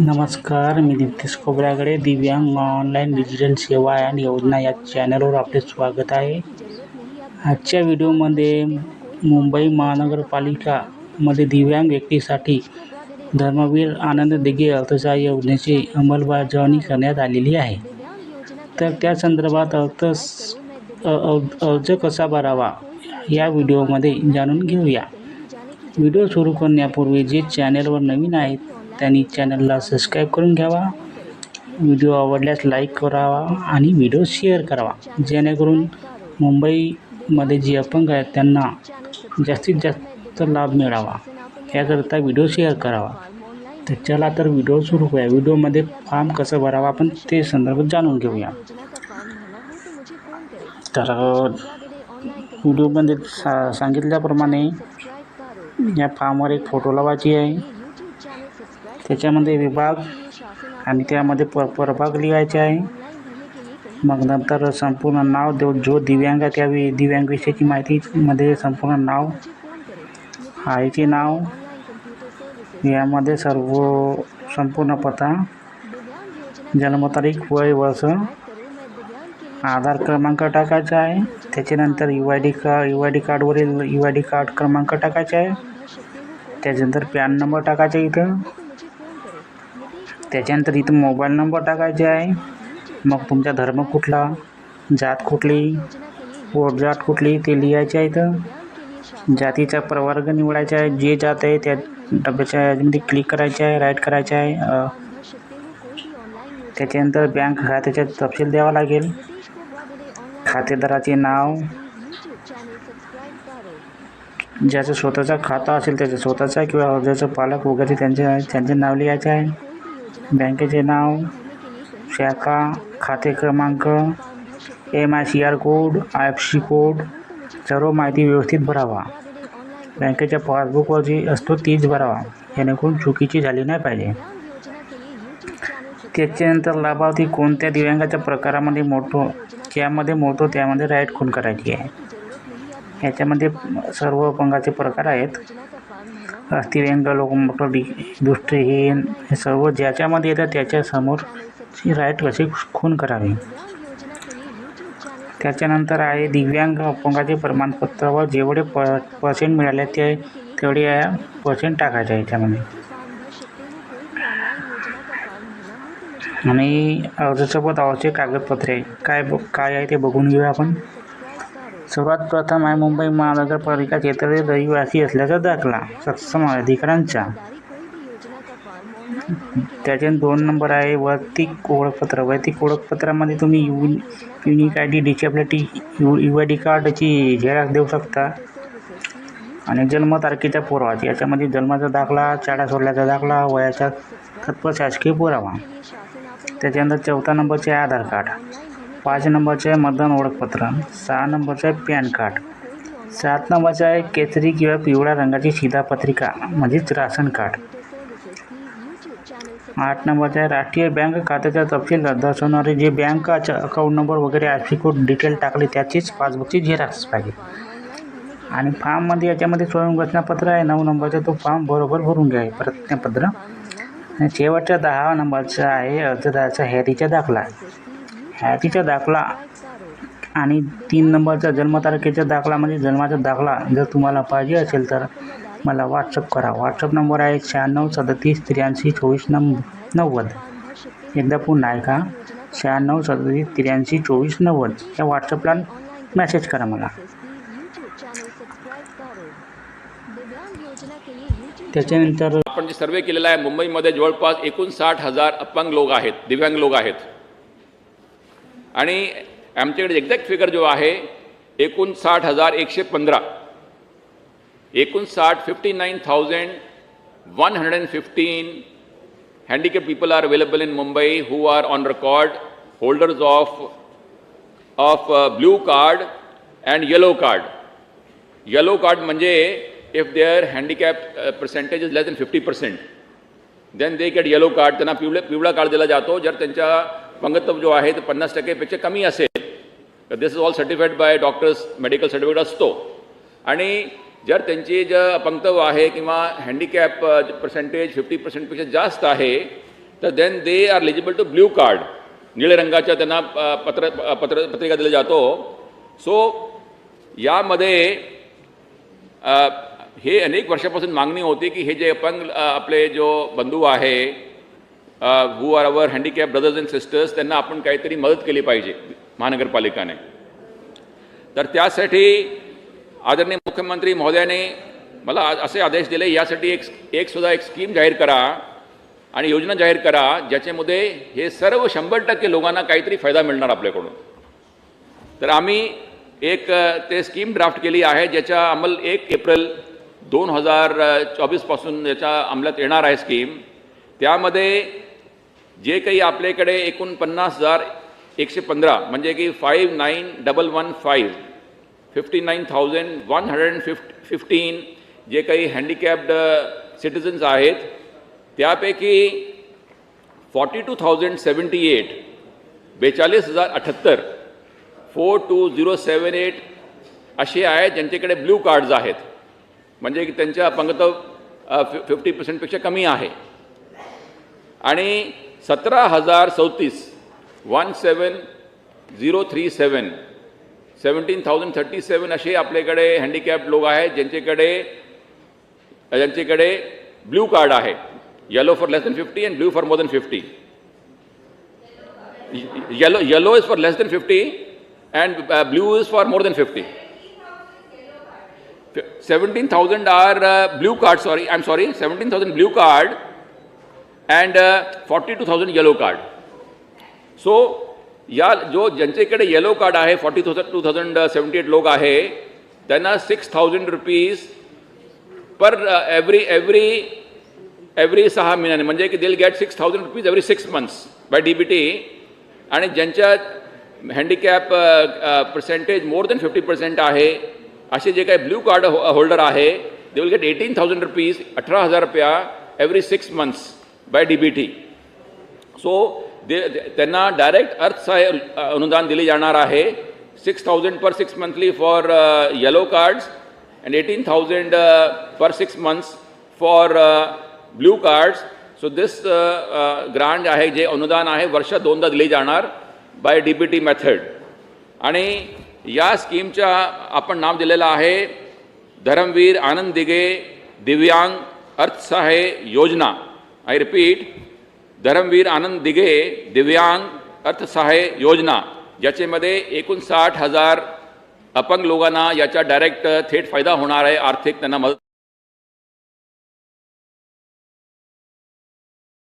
नमस्कार मी दीप्तेश खोबरागडे दिव्यांग online digital सेवा आणि योजना या चॅनलवर आपले स्वागत आहे. आजच्या व्हिडिओमध्ये मुंबई महानगरपालिकामध्ये दिव्यांग व्यक्तीसाठी धर्मवीर आनंद दिघे अर्थसहाय्य योजनेची अंमलबजावणी करण्यात आलेली आहे. तर त्या संदर्भात अर्थ अर्ज कसा भरावा या व्हिडिओमध्ये जाणून घेऊया. व्हिडिओ सुरू करण्यापूर्वी जे चॅनलवर नवीन आहेत त्यांनी चॅनलला सबस्क्राईब करून घ्यावा. व्हिडिओ आवडल्यास लाईक करावा आणि व्हिडिओ शेअर करावा. जेणेकरून मुंबईमध्ये जे अपंग आहेत त्यांना जास्तीत जास्त लाभ मिळावा. याकरता व्हिडिओ शेअर करावा. तर चला तर व्हिडिओ सुरू करूया. व्हिडिओमध्ये फॉर्म कसं भरावा आपण ते संदर्भात जाणून घेऊया. तर व्हिडिओमध्ये सा सांगितल्याप्रमाणे या फॉर्मवर एक फोटो लावायची आहे. त्याच्यामध्ये विभाग आणि त्यामध्ये प प्रभाग लिहायचे आहे. मग नंतर संपूर्ण नाव देव जो दिव्यांग आहे त्या वि- दिव्यांगविषयीची माहितीमध्ये संपूर्ण नाव आईचे नाव यामध्ये सर्व संपूर्ण पत्ता जन्मतारीख वय वर्ष आधार क्रमांक टाकायचा आहे. त्याच्यानंतर यू आय डी का यू आय डी कार्डवरील यू आय डी कार्ड क्रमांक टाकायचा आहे. त्याच्यानंतर पॅन नंबर टाकायचा इथं. त्याच्यानंतर इथं मोबाईल नंबर टाकायचा आहे. मग तुमचा धर्म कुठला जात कुठली वोट जात कुठली ते लिहायचे आहे इथं. जातीचा प्रवर्ग निवडायचा आहे. जे जात आहे त्या डब्याच्या याच्यामध्ये क्लिक करायचे आहे राईट करायचे आहे. त्याच्यानंतर बँक खात्याचा तपशील द्यावा लागेल. खातेदाराचे नाव. ज्याचं स्वतःचा खाता असेल त्याचं स्वतःचा किंवा अर्जाचं पालक वगैरे त्यांचे त्यांचे नाव लिहायचे आहे. बँकेचे नाव. शाखा. खाते क्रमांक. M I C R code I F C code सर्व माहिती व्यवस्थित भरावा. बँकेच्या पासबुकवर जी असतो तीच भरावा. जेणेकरून चुकीची झाली नाही पाहिजे. त्याच्यानंतर लाभार्थी कोणत्या दिव्यांगाच्या प्रकारामध्ये मोठं ज्यामध्ये मोडतो त्यामध्ये राईट खून करायची आहे. याच्यामध्ये सर्व अपंगाचे प्रकार आहेत. अस्थिव्यंग लोकमोटर दि हे सर्व ज्याच्यामध्ये येतं त्याच्यासमोर राईट कशी खून करावी. त्याच्यानंतर आहे दिव्यांग अपंगाचे प्रमाणपत्र व जेवढे प पर्सेंट मिळाले ते तेवढे पर्सेंट टाकायचे आहे याच्यामध्ये. आणि अर्जासोबत आवश्यक कागदपत्रे काय ब काय आहे ते बघून घेऊया आपण. सर्वात प्रथम आहे मुंबई महानगरपालिका क्षेत्रातील रहिवासी असल्याचा दाखला सक्षम अधिकाऱ्यांचा. त्याचे दोन नंबर आहे वैयक्तिक ओळखपत्र. वैयक्तिक ओळखपत्रामध्ये तुम्ही U unique I D disability U U I D कार्डची झेरॉक्स देऊ शकता. आणि जन्मतारखेच्या पुरावा याच्यामध्ये जन्माचा दाखला शाळा सोडल्याचा दाखला वयाचा तत्पर शासकीय पुरावा. त्याच्यानंतर चौथा नंबरचे आहे आधार कार्ड. पाच नंबरचे आहे मतदान ओळखपत्र. सहा नंबरचे आहे पॅन कार्ड. सात नंबरचं आहे केसरी किंवा पिवळ्या रंगाची शिधापत्रिका म्हणजेच राशन कार्ड. आठ नंबरचं आहे राष्ट्रीय बँक खात्याचा तपशील दर्शवणारे जे बँकाच्या अकाउंट नंबर वगैरे आर्थिक डिटेल टाकले त्याचीच पासबुकची झेरॉक्स पाहिजे. आणि फॉर्ममध्ये याच्यामध्ये स्वयं घोषणापत्र आहे नऊ नंबरचा तो फॉर्म बरोबर भरून घ्या प्रतिज्ञापत्र आणि शेवटच्या दहा नंबरचा आहे अर्जदाराचा हॅरीचा दाखला. हॅरीचा दाखला आणि तीन नंबरचा जन्मतारखेचा दाखला म्हणजे जन्माचा दाखला जर तुम्हाला पाहिजे असेल तर मला व्हॉट्सअप करा. व्हॉट्सअप नंबर आहे शहाण्णव सदतीस त्र्याऐंशी चोवीस नं नव्वद. एकदा पुन्हा आहे का का शहाण्णव सदतीस त्र्याऐंशी चोवीस नव्वद. या व्हॉट्सअपला मेसेज करा मला प्लीज यूट्यूब चैनल सब्सक्राइब करो दिव्यांग योजना के लिए यूट्यूब त्याच्यानंतर आपण जे सर्वे केलेला आहे मुंबईमध्ये जवळपास एकूण साठ हजार अपंग लोक आहेत दिव्यांग लोक आहेत. आणि आमच्याकडे एक्झॅक्ट फिगर जो आहे एकूण साठ हजार एकशे पंधरा. एकूण साठ fifty nine thousand one hundred and fifteen handicap people are available in Mumbai who are on record holders of of blue card and yellow card yellow card म्हणजे if there handicap percentage is less than fifty percent then they get yellow card त्यांना पिवळे पिवळा card दिला जातो. जर त्यांच्या पंगत्व जो आहे तो पन्नास टक्केपेक्षा कमी असेल this is all certified by doctors medical certificate असतो. आणि जर त्यांची जे अपंगत्व आहे किंवा हँडिकॅप पर्सेंटेज फिफ्टी पर्सेंटपेक्षा जास्त आहे तर then they are eligible to blue card निळे रंगाच्या त्यांना uh, पत्र uh, पत्र पत्रिका दिला जातो. सो यामध्ये uh, हे अनेक वर्षापासून मागणी होती की हे जे अपंग आपले जो बंधू आहे who are our handicap brothers and sisters त्यांना आपण काहीतरी मदत केली पाहिजे महानगरपालिकाने. तर त्यासाठी आदरणीय मुख्यमंत्री महोदयाने मला आ- असे आदेश दिले यासाठी एक एक सुद्धा एक स्कीम जाहीर करा आणि योजना जाहीर करा ज्याच्यामध्ये हे सर्व शंभर टक्के लोकांना काहीतरी फायदा मिळणार आपल्याकडून. तर आम्ही एक ते स्कीम ड्राफ्ट केली आहे ज्याचा अंमल एक एप्रिल दोन हजार चोवीसपासून याच्या अंमलात येणार आहे स्कीम त्यामध्ये जे काही आपल्याकडे एकूण पन्नास हजार एकशे पंधरा म्हणजे की five nine double one five fifty nine thousand one hundred and fifty fifteen जे काही हँडिकॅप्ड सिटिझन्स uh, आहेत त्यापैकी forty two thousand seventy eight बेचाळीस हजार अठ्ठ्याहत्तर four two zero seven eight असे आहेत ज्यांच्याकडे ब्ल्यू कार्ड्स आहेत. म्हणजे की त्यांच्या अपंगत्व फिफ्टी पर्सेंटपेक्षा कमी आहे. आणि सतरा हजार चौतीस one seven zero three seven seventeen thousand thirty seven असे आपल्याकडे हँडिकॅप लोक आहेत ज्यांच्याकडे ज्यांच्याकडे ब्ल्यू कार्ड आहे. Yellow for less than fifty and blue for more than fifty yellow yellow is for less than fifty and blue is for more than fifty 17,000 are uh, blue card, sorry, I'm sorry, 17,000 blue card and uh, 42,000 yellow card. So या जो ज्यांच्याकडे yellow card आहे forty thousand two thousand seventy eight लोक आहे त्यांना six thousand rupees per every every every सहा महिन्याने म्हणजे की they'll get six thousand rupees every six months by D B T आणि ज्यांच्या handicap percentage more than fifty percent आहे असे जे काही ब्ल्यू कार्ड हो होल्डर आहे they will get eighteen thousand rupees अठरा हजार रुपया every six months by D B T so they त्यांना डायरेक्ट अर्थसहाय्य अ, अनुदान दिले जाणार आहे. Six thousand per six monthly for yellow cards and eighteen thousand per six months for blue cards so this grant आहे जे अनुदान आहे वर्ष दोनदा दिले जाणार by D B T method आणि या स्कीमच्या आपण नाव दिलेलं आहे धरमवीर आनंद दिगे दिव्यांग अर्थसहाय्य योजना. आय रिपीट धरमवीर आनंद दिघे दिव्यांग अर्थसहाय्य योजना. ज्याच्यामध्ये एकोणसाठ हजार अपंग लोकांना याचा डायरेक्ट थेट फायदा होणार आहे आर्थिक त्यांना मदत